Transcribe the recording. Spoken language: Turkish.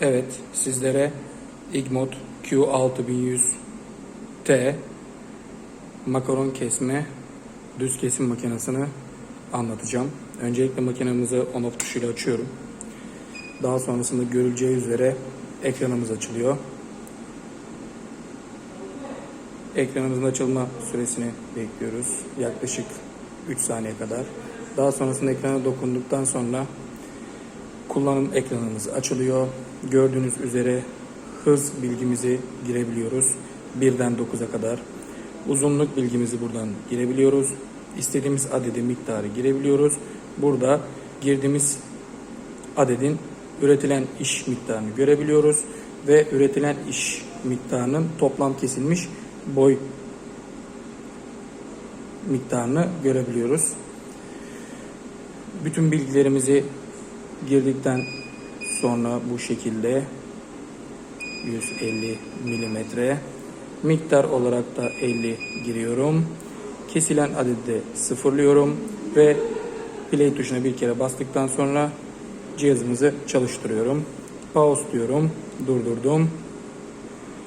Evet, sizlere Igmod Q6100T makaron kesme düz kesim makinesini anlatacağım. Öncelikle makinemizi on off tuşuyla açıyorum. Daha sonrasında görüleceği üzere ekranımız açılıyor. Ekranımızın açılma süresini bekliyoruz. Yaklaşık 3 saniye kadar. Daha sonrasında ekrana dokunduktan sonra kullanım ekranımız açılıyor. Gördüğünüz üzere hız bilgimizi girebiliyoruz. 1'den 9'a kadar. Uzunluk bilgimizi buradan girebiliyoruz. İstediğimiz adedi miktarı girebiliyoruz. Burada girdiğimiz adedin üretilen iş miktarını görebiliyoruz ve üretilen iş miktarının toplam kesilmiş boy miktarını görebiliyoruz. Bütün bilgilerimizi girdikten sonra bu şekilde 150 milimetre miktar olarak da 50 giriyorum. Kesilen adedi sıfırlıyorum ve play tuşuna bir kere bastıktan sonra cihazımızı çalıştırıyorum. Pause diyorum, durdurdum